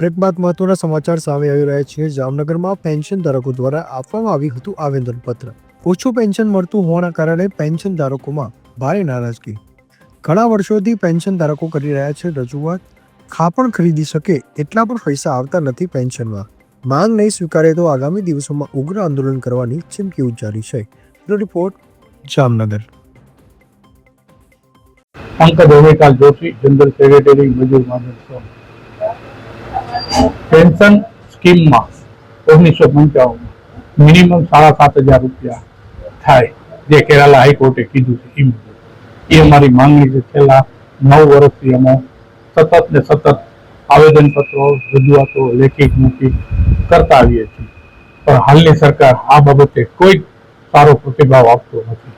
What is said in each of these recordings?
Break બાદ મહત્વના સમાચાર સામે આવી રહ્યા છે. જામનગરમાં પેન્શન ધારકો દ્વારા આપવામાં આવ્યું હતું આવેદનપત્ર. ઓછું પેન્શન મળતું હોવાના કારણે પેન્શન ધારકોમાં ભારે નારાજગી. ઘણા વર્ષોથી પેન્શન ધારકો કરી રહ્યા છે. રજૂઆત, ખાપણ ખરીદી શકે એટલા પણ પૈસા આવતા નથી પેન્શનમાં. માંગ નહીં સ્વીકારે તો આગામી દિવસોમાં ઉગ્ર આંદોલન કરવાની ચીમકી ઉચ્ચારી છે. Report, Jamnagar. Pankaj Ovekal Joshi general secretary, મજૂર, માધવ પેન્શન સ્કીમમાં ઓગણીસો પંચાવન મિનિમમ સાડા સાત હજાર રૂપિયા થાય, જે કેરાલા હાઈકોર્ટે કીધું છે એ મુજબ. એ અમારી માંગણી છે, છેલ્લા નવ વર્ષથી અમે સતત ને સતત આવેદનપત્રો, રજૂઆતો, લેખિત મૂકી કરતા આવીએ છીએ. પણ હાલની સરકાર આ બાબતે કોઈ જ સારો પ્રતિભાવ આપતો નથી.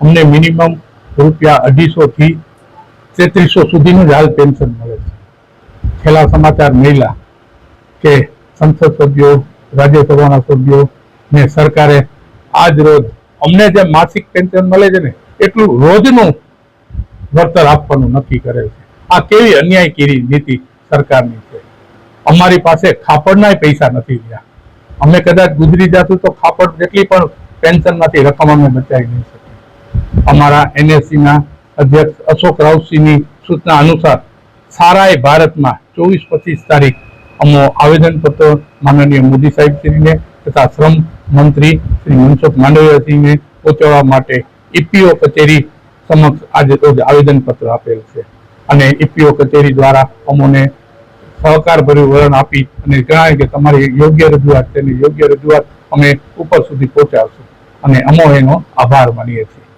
અમને મિનિમમ રૂપિયા અઢીસો થી તેત્રીસો સુધીનું જ હાલ પેન્શન મળે છે. છેલ્લા સમાચાર મળ્યા કે સંસદ સભ્યો, રાજ્યસભાના સભ્યો ને સરકારે આજ રોજ અમને જે માસિક પેન્શન મળે છે ને, એટલું રોજનું વળતર આપવાનું નક્કી કરે છે. આ કેવી અન્યાય કરી નીતિ સરકારની છે? અમારી પાસે ખાપડનાય પૈસા નથી રહ્યા. અમે કદાચ ગુજરી જાતું તો ખાપડ જેટલી પણ પેન્શનમાંથી રકમ અમે બચાવી નહીં શકીએ. અમારા એનએસસીના અધ્યક્ષ અશોક રાઉતસિંહની સૂચના અનુસાર સારાય ભારતમાં ચોવીસ પચીસ તારીખ અમો આવેદનપત્ર માનનીય મોદી સાહેબ શ્રીને તથા શ્રમ મંત્રી શ્રી મનસુખ માંડવિયાજીને પહોંચાડવા માટે ઈપીઓ કચેરી સમક્ષ આજે રોજ આવેદનપત્ર આપેલ છે. અને ઈપીઓ કચેરી દ્વારા અમોને સહકાર ભર્યું વલણ આપી અને જણાય કે તમારી યોગ્ય રજૂઆત અને યોગ્ય રજૂઆત અમે ઉપર સુધી પહોંચાડશું. અને અમો એનો આભાર માનીએ છીએ.